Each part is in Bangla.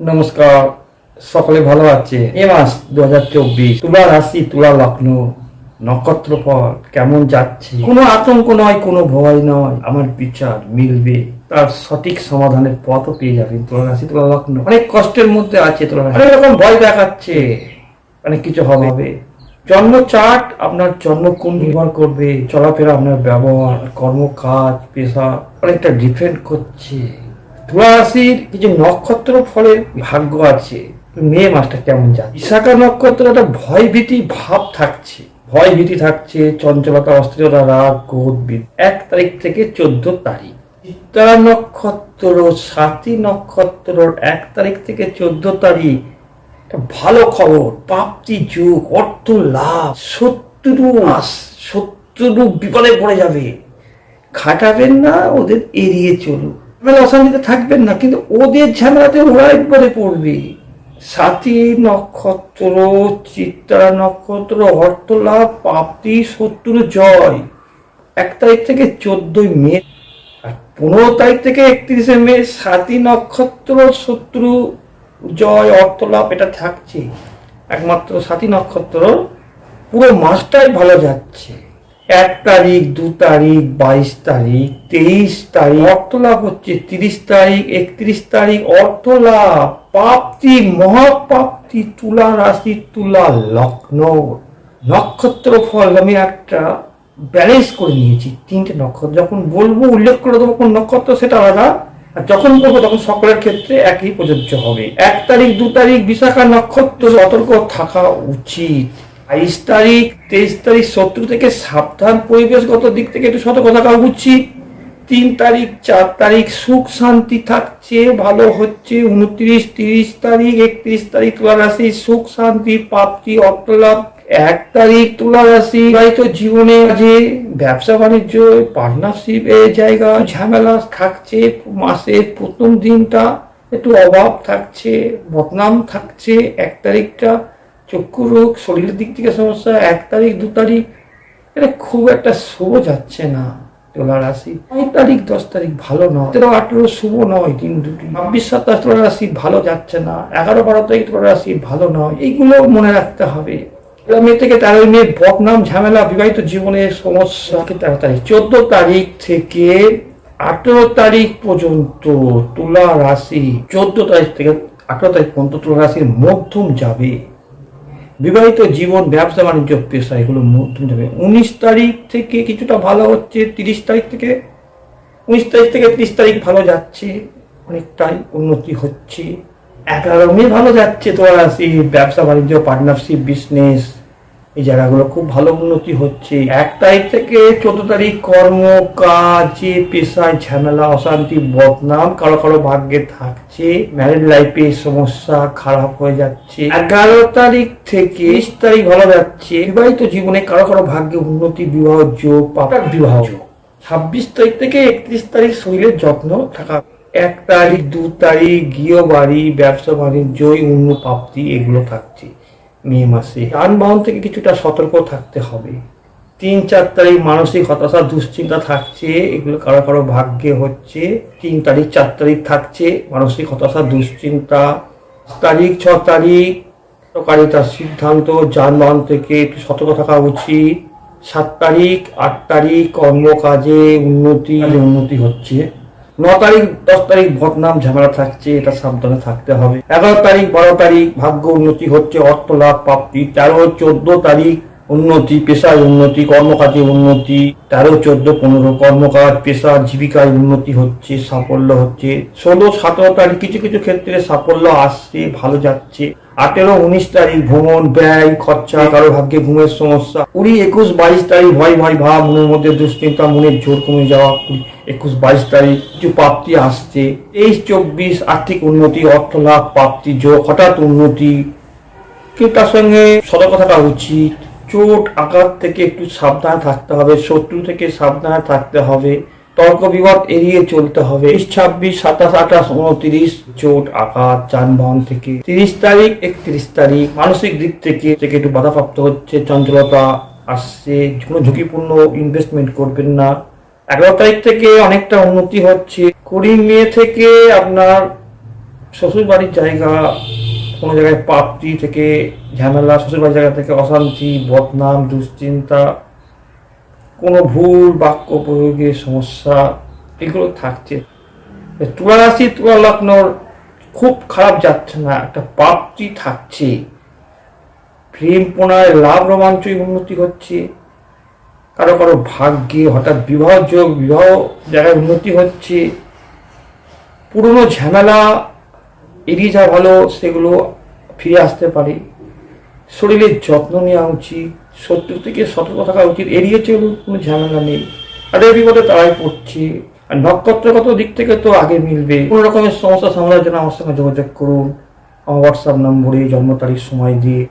নমস্কার, সকলে ভালো আছে এ মাস দু হাজার চব্বিশ, তুলা রাশি, তুলা লগ্ন, নক্ষত্র পথ কেমন যাচ্ছে? কোনো আতঙ্ক নয়, কোনো ভয় নয়, আমার বিচার মিলবে। তার সঠিক সমাধানের পথও পেয়ে যাবেন তুলা রাশি, তুলা লগ্ন। অনেক কষ্টের মধ্যে আছে তুলা অনেক রকম ভয় দেখাচ্ছে। অনেক কিছু হবে। জন্ম চার্ট আপনার জন্ম কোন নির্ভর করবে। চলাফেরা আপনার ব্যবহার, কর্মকাজ, পেশা অনেকটা ডিপেন্ড করছে। রাশির কিছু নক্ষত্র ফলের ভাগ্য আছে, মে মাসটা কেমন যায় বিশাখা নক্ষত্র একটা ভয় ভীতি ভাব থাকছে। ভয় ভীতি থাকছে, চঞ্চলতা, অস্থিরতা, রাগ, ক্রোধ এক তারিখ থেকে চোদ্দ তারিখ। চিত্রা নক্ষত্র, সাতী নক্ষত্র এক তারিখ থেকে চোদ্দ তারিখ। ভালো খবর প্রাপ্তি যুগ, অর্থ লাভ, শত্রু মাস শত্রু বিপদে পড়ে যাবে। খাটাবেন না, ওদের এড়িয়ে চলুন। ঝামেলা অশান্তিতে থাকবেন না, কিন্তু ওদের ঝামেলাতে ওরা একবারে পড়বে। সাথী নক্ষত্র, চিত্রা নক্ষত্র অর্থলাভ প্রাপ্তি শত্রু জয়। এক তারিখ থেকে চোদ্দই মে আর পনেরো তারিখ থেকে একত্রিশে মে সাতী নক্ষত্র, শত্রু, জয় অর্থলাভ এটা থাকছে। একমাত্র সাতী নক্ষত্র, পুরো মাসটাই ভালো যাচ্ছে। এক তারিখ, দু তারিখ, বাইশ তারিখ, তেইশ তারিখ, অর্থ লাভ হচ্ছে তিরিশ তারিখ, একত্রিশ তারিখ, অর্থ লাভ, প্রাপ্তি মহাপ্রাপ্তি তুলা রাশি, তুলা লগ্ন। নক্ষত্র ফল আমি একটা ব্যালেন্স করে নিয়েছি, তিনটে নক্ষত্র। যখন বলব, উল্লেখ করে দেবো কোন নক্ষত্র, সেটা আলাদা। আর যখন বলব, তখন সকলের ক্ষেত্রে একই প্রযোজ্য হবে। এক তারিখ, দু তারিখ, বিশাখা নক্ষত্র, সতর্ক থাকা উচিত। বাইশ তারিখ, তেইশ তারিখ শত্রু থেকে সাবধান পরিবেশগত দিক থেকে একটু সতর্ক থাকা উচিত। তিন তারিখ, চার তারিখ, সুখ শান্তি থাকছে, ভালো হচ্ছে, উনত্রিশ, তিরিশ তারিখ, একত্রিশ তারিখ তুলা রাশি, সুখ শান্তি, প্রাপ্তি, অর্থলাভ। এক তারিখ তুলা রাশি, বিবাহিত জীবনে যে ব্যবসা বাণিজ্য পার্টনারশিপ এ জায়গা, ঝামেলা থাকছে মাসের প্রথম দিনটা একটু অভাব থাকছে, বদনাম থাকছে, এক তারিখটা চক্ষু রোগ, শরীরের দিক থেকে সমস্যা, এক তারিখ, দু তারিখ, এটা খুব একটা শুভ যাচ্ছে না তুলা রাশি। নয় তারিখ, দশ তারিখ ভালো নয়। তেরো, আঠেরো শুভ নয় দিন দুটি ছাব্বিশ, সাতাশ তুলা রাশি ভালো যাচ্ছে না। এগারো, বারো তারিখ তুলা রাশি ভালো নয়। এইগুলো মনে রাখতে হবে। মে থেকে তেরোই মে, বদনাম, ঝামেলা, বিবাহিত জীবনের সমস্যা। তেরো তারিখ। চোদ্দ তারিখ থেকে আঠেরো তারিখ পর্যন্ত তুলা রাশি, চোদ্দ তারিখ থেকে আঠেরো তারিখ পর্যন্ত তুলা রাশির মধ্যম যাবে। বিবাহিত জীবন, ব্যবসা বাণিজ্য, পেশা, এগুলো মধ্যম যাবে উনিশ তারিখ থেকে কিছুটা ভালো হচ্ছে, তিরিশ তারিখ থেকে। উনিশ তারিখ থেকে তিরিশ তারিখ ভালো যাচ্ছে, অনেকটাই উন্নতি হচ্ছে। এগারো মে ভালো যাচ্ছে, তো রাশি ব্যবসা বাণিজ্য পার্টনারশিপ বিজনেস এই জায়গাগুলো খুব ভালো উন্নতি হচ্ছে। এক তারিখ থেকে চোদ্দ তারিখ কর্ম কাজে পেশায় ঝামেলা অশান্তি বদনাম কারও কারও ভাগ্যে থাকছে। ম্যারিড লাইফে সমস্যা খারাপ হয়ে যাচ্ছে। এগারো তারিখ থেকে বিশ তারিখ ভালো যাচ্ছে। বিবাহিত জীবনে কারও কারও ভাগ্যে উন্নতি বিবাহ যোগ পাপার বিবাহ। যোগ। ছাব্বিশ তারিখ থেকে একত্রিশ তারিখ শরীরের যত্ন থাকা। এক তারিখ দু তারিখ গৃহ বাড়ি ব্যবসা বাণিজ্য উন্ন প্রাপ্তি এগুলো থাকছে। মে মাসে। যানবাহন থেকে কিছুটা সতর্ক থাকতে হবে। তিন চার তারিখ মানসিক হতাশা, দুশ্চিন্তা থাকছে, এগুলো কারও কারও ভাগ্যে হচ্ছে। তিন তারিখ, চার তারিখ থাকছে, মানসিক হতাশা, দুশ্চিন্তা। তারিখ, ছ তারিখ কারিতার সিদ্ধান্ত, যানবাহন থেকে একটু সতর্ক থাকা উচিত। সাত তারিখ, আট তারিখ, কর্মকাজে উন্নতি উন্নতি হচ্ছে। ন তারিখ, দশ তারিখ বদনাম ঝামেলা থাকছে, এটা সাবধানে থাকতে হবে। এগারো তারিখ, বারো তারিখ ভাগ্য উন্নতি হচ্ছে, অর্থ লাভ প্রাপ্তি, তেরো, চোদ্দ তারিখ উন্নতি পেশায় উন্নতি, কর্মকাজে উন্নতি, তেরো, চোদ্দ, পনেরো, কর্মকাজ পেশা জীবিকায় উন্নতি হচ্ছে, সাফল্য হচ্ছে। ষোলো, সতেরো তারিখ, কিছু কিছু ক্ষেত্রে সাফল্য আসছে, ভালো যাচ্ছে। আঠেরো উনিশ তারিখ ভ্রমণ, ব্যয়, খরচা, কারও ভাগ্যে ঘুমের সমস্যা? কুড়ি একুশ বাইশ তারিখ ভয় ভয় ভাব, মনের মধ্যে দুশ্চিন্তা, মনের জোর কমে যাওয়া। কুড়ি একুশ বাইশ তারিখ কিছু প্রাপ্তি আসছে। তেইশ চব্বিশ আর্থিক উন্নতি অর্থ লাভ প্রাপ্তি, যোগ, হঠাৎ উন্নতি। কিন্তু তার সঙ্গে সতর্ক থাকা উচিত। চোট, আঘাত থেকে একটু সাবধানে থাকতে হবে, শত্রু থেকে সাবধানে থাকতে হবে। তর্ক বিবাদ এড়িয়ে চলতে হবে। ছাব্বিশ, সাতাশ, আঠাশ, উনত্রিশ, চোট, আঘাত, যানবাহন থেকে। তিরিশ তারিখ, একত্রিশ তারিখ, মানসিক দিক থেকে থেকে একটু বাধাপ্রাপ্ত হচ্ছে, চঞ্চলতা আসছে, কোনো ঝুঁকিপূর্ণ ইনভেস্টমেন্ট করবেন না। এগারো তারিখ থেকে অনেকটা উন্নতি হচ্ছে। কুড়ি মে থেকে আপনার শ্বশুর বাড়ির জায়গা, কোনো জায়গায় প্রাপ্তি থেকে ঝামেলা শ্বশুর বাড়ির জায়গা থেকে অশান্তি, বদনাম, দুশ্চিন্তা কোনো ভুল, বাক্য প্রয়োগের সমস্যা, এগুলো থাকছে। তুলা রাশি তুলা লগ্নর খুব খারাপ যাচ্ছে না, একটা প্রাপ্তি থাকছে। প্রেম পোনায় লাভ রোমাঞ্চই উন্নতি হচ্ছে। কারও কারও ভাগ্যে হঠাৎ বিবাহ যোগ, বিবাহ জায়গায় উন্নতি হচ্ছে। পুরনো ঝামেলা, এড়িয়ে যাওয়া ভালো, সেগুলো ফিরে আসতে পারে। শরীরের যত্ন নেওয়া উচিত, শত্রু থেকে সতর্ক থাকা উচিত এড়িয়ে চলুন কোনো ঝামেলা নেই। আর এই বিপদে তারাই পড়ছে। আর নক্ষত্রগত দিক থেকে তো আগে মিলবে। কোনো রকমের সমস্যা সামলার জন্য আমার সঙ্গে যোগাযোগ করুন। আমার হোয়াটসঅ্যাপ নম্বরে জন্ম তারিখ, সময় দিয়ে।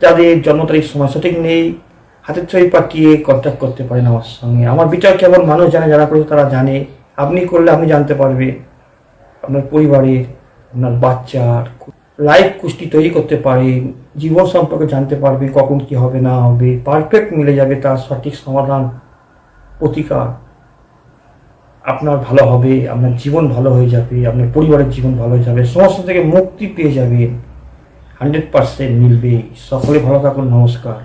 যাদের জন্ম তারিখ, সময় সঠিক নেই, হাতের ছবি পাঠিয়ে কন্ট্যাক্ট করতে পারেন আমার সঙ্গে। আমার বিচার কেবল মানুষ জানে, যারা করেছে তারা জানে। আপনি করলে আপনি জানতে পারবেন আপনার পরিবারের, আপনার বাচ্চার, লাইফ কুষ্টি তৈরি করতে পারেন। জীবন সম্পর্কে জানতে পারবে কখন কি হবে, না হবে পারফেক্ট মিলে যাবে তার সঠিক সমাধান, প্রতিকার। আপনার ভালো হবে, আপনার জীবন ভালো হয়ে যাবে, আপনার পরিবারের জীবন ভালো হয়ে যাবে সমস্যা থেকে মুক্তি পেয়ে যাবেন হান্ড্রেড পার্সেন্ট মিলবে। সকলে ভালো থাকুন, নমস্কার।